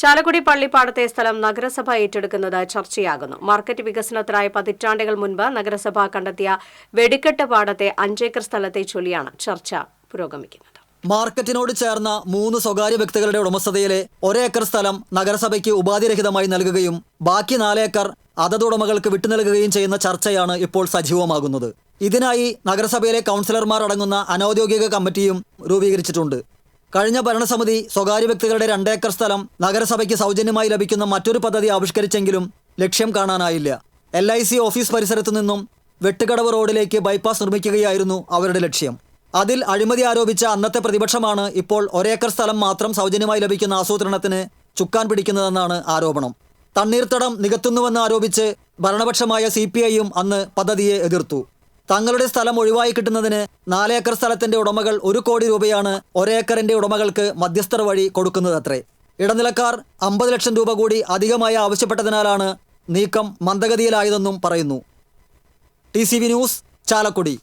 ചാലക്കുടി പള്ളിപ്പാടത്തെ സ്ഥലം നഗരസഭ ഏറ്റെടുക്കുന്നത് ചർച്ചയാകുന്നു. മാർക്കറ്റ് വികസനത്തിനായി പതിറ്റാണ്ടുകൾ മുൻപ് നഗരസഭ കണ്ടെത്തിയ വെടിക്കെട്ട് പാടത്തെ അഞ്ചേക്കർ സ്ഥലത്തെ ചൊല്ലിയാണ് ചർച്ച പുരോഗമിക്കുന്നത്. മാർക്കറ്റിനോട് ചേർന്ന മൂന്ന് സ്വകാര്യ വ്യക്തികളുടെ ഉടമസ്ഥതയിലെ ഒരേക്കർ സ്ഥലം നഗരസഭയ്ക്ക് ഉപാധിരഹിതമായി നൽകുകയും ബാക്കി നാലേക്കർ അതത് ഉടമകൾക്ക് വിട്ടുനൽകുകയും ചെയ്യുന്ന ചർച്ചയാണ് ഇപ്പോൾ സജീവമാകുന്നത്. ഇതിനായി നഗരസഭയിലെ കൗൺസിലർമാർ അടങ്ങുന്ന അനൌദ്യോഗിക കമ്മിറ്റിയും രൂപീകരിച്ചിട്ടുണ്ട്. കഴിഞ്ഞ ഭരണസമിതി സ്വകാര്യ വ്യക്തികളുടെ രണ്ടേക്കർ സ്ഥലം നഗരസഭയ്ക്ക് സൗജന്യമായി ലഭിക്കുന്ന മറ്റൊരു പദ്ധതി ആവിഷ്കരിച്ചെങ്കിലും ലക്ഷ്യം കാണാനായില്ല. എൽ ഐ സി ഓഫീസ് പരിസരത്തു നിന്നും വെട്ടുകടവ് റോഡിലേക്ക് ബൈപ്പാസ് നിർമ്മിക്കുകയായിരുന്നു അവരുടെ ലക്ഷ്യം. അതിൽ അഴിമതി ആരോപിച്ച അന്നത്തെ പ്രതിപക്ഷമാണ് ഇപ്പോൾ ഒരേക്കർ സ്ഥലം മാത്രം സൗജന്യമായി ലഭിക്കുന്ന ആസൂത്രണത്തിന് ചുക്കാൻ പിടിക്കുന്നതെന്നാണ് ആരോപണം. തണ്ണീർത്തടം നികത്തുന്നുവെന്ന് ആരോപിച്ച് ഭരണപക്ഷമായ സി അന്ന് പദ്ധതിയെ എതിർത്തു. തങ്ങളുടെ സ്ഥലം ഒഴിവായി കിട്ടുന്നതിന് നാലേക്കർ സ്ഥലത്തിന്റെ ഉടമകൾ ഒരു കോടി രൂപയാണ് ഒരേക്കറിന്റെ ഉടമകൾക്ക് മധ്യസ്ഥർ വഴി കൊടുക്കുന്നതത്രേ. ഇടനിലക്കാർ അമ്പത് ലക്ഷം രൂപ കൂടി അധികമായി ആവശ്യപ്പെട്ടതിനാലാണ് നീക്കം മന്ദഗതിയിലായതെന്നും പറയുന്നു. T news Chalakudy.